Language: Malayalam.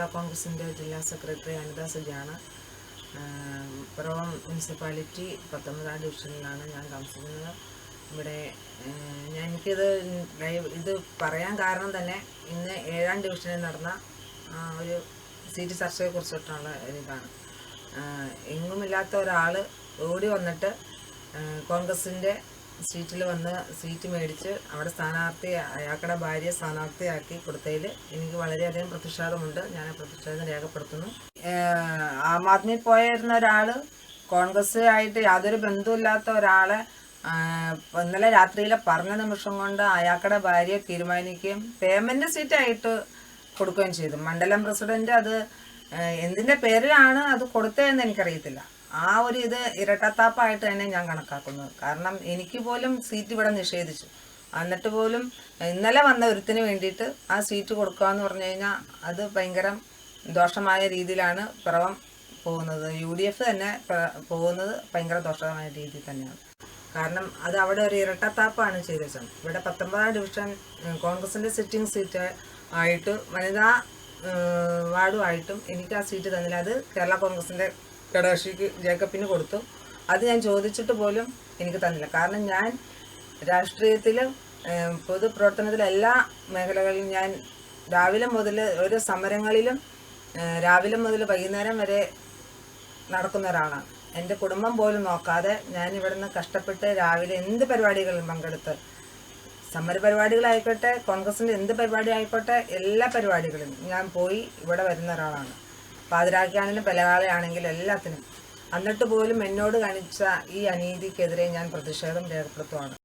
കേരള കോൺഗ്രസിന്റെ ജില്ലാ സെക്രട്ടറി അനിതാ സജിയാണ് പിറവം മുനിസിപ്പാലിറ്റി പത്തൊമ്പതാം ഡിവിഷനിലാണ് ഞാൻ താമസിക്കുന്നത്. ഇവിടെ ഞാൻ എനിക്കിത് ഇത് പറയാൻ കാരണം തന്നെ ഇന്ന് ഏഴാം ഡിവിഷനിൽ നടന്ന ഒരു സീറ്റ് ചർച്ചയെ കുറിച്ചിട്ടുള്ള ഒരിതാണ് എങ്ങുമില്ലാത്ത ഒരാൾ ഓടി വന്നിട്ട് കോൺഗ്രസിന്റെ സീറ്റിൽ വന്ന് സീറ്റ് മേടിച്ച് അവിടെ സ്ഥാനാർത്ഥി അയാളുടെ ഭാര്യയെ സ്ഥാനാർത്ഥിയാക്കി കൊടുത്തതിൽ എനിക്ക് വളരെയധികം പ്രതിഷേധമുണ്ട്. ഞാൻ ആ പ്രതിഷേധം രേഖപ്പെടുത്തുന്നു. ആം ആദ്മി പോയിരുന്ന ഒരാൾ കോൺഗ്രസ് ആയിട്ട് യാതൊരു ബന്ധമില്ലാത്ത ഒരാളെ ഇന്നലെ രാത്രിയിലെ പറഞ്ഞ നിമിഷം കൊണ്ട് അയാളുടെ ഭാര്യയെ തീരുമാനിക്കുകയും പേയ്മെന്റ് സീറ്റായിട്ട് കൊടുക്കുകയും ചെയ്തു. മണ്ഡലം പ്രസിഡന്റ് അത് എന്തിന്റെ പേരിലാണ് അത് കൊടുത്തതെന്ന് എനിക്കറിയത്തില്ല. ആ ഒരു ഇത് ഇരട്ടത്താപ്പായിട്ട് തന്നെ ഞാൻ കണക്കാക്കുന്നത് കാരണം എനിക്ക് പോലും സീറ്റ് ഇവിടെ നിഷേധിച്ചു. എന്നിട്ട് പോലും ഇന്നലെ വന്ന ഒരുത്തിന് വേണ്ടിയിട്ട് ആ സീറ്റ് കൊടുക്കുക എന്ന് പറഞ്ഞു കഴിഞ്ഞാൽ അത് ഭയങ്കര ദോഷമായ രീതിയിലാണ് പിറവം പോകുന്നത്. യു ഡി എഫ് തന്നെ പോകുന്നത് ഭയങ്കര ദോഷമായ രീതിയിൽ തന്നെയാണ്. കാരണം അത് അവിടെ ഒരു ഇരട്ടത്താപ്പാണ് ചെയ്തത്. ഇവിടെ പത്തൊമ്പതാം ഡിവിഷൻ കോൺഗ്രസിന്റെ സിറ്റിംഗ് സീറ്റ് ആയിട്ട് വനിതാ വാർഡുമായിട്ടും എനിക്ക് ആ സീറ്റ് തന്നില്ല. അത് കേരള കോൺഗ്രസിന്റെ ഘടകകക്ഷിക്ക് ജേക്കബിന് കൊടുത്തു. അത് ഞാൻ ചോദിച്ചിട്ട് പോലും എനിക്ക് തന്നില്ല. കാരണം ഞാൻ രാഷ്ട്രീയത്തിൽ പൊതുപ്രവർത്തനത്തിലെ എല്ലാ മേഖലകളിലും ഞാൻ രാവിലെ മുതൽ ഓരോ സമരങ്ങളിലും രാവിലെ മുതൽ വൈകുന്നേരം വരെ നടക്കുന്ന ഒരാളാണ്. എന്റെ കുടുംബം പോലും നോക്കാതെ ഞാൻ ഇവിടുന്ന് കഷ്ടപ്പെട്ട് രാവിലെ എന്ത് പരിപാടികളിലും പങ്കെടുത്ത് സമര പരിപാടികളായിക്കോട്ടെ കോൺഗ്രസിന്റെ എന്ത് പരിപാടി ആയിക്കോട്ടെ എല്ലാ പരിപാടികളും ഞാൻ പോയി ഇവിടെ വരുന്ന ഒരാളാണ്. പാതിരാക്കിയാണെങ്കിലും പലകാലയാണെങ്കിലും എല്ലാത്തിനും. എന്നിട്ട് പോലും എന്നോട് കാണിച്ച ഈ അനീതിക്കെതിരെ ഞാൻ പ്രതിഷേധം രേഖപ്പെടുത്തുവാണ്.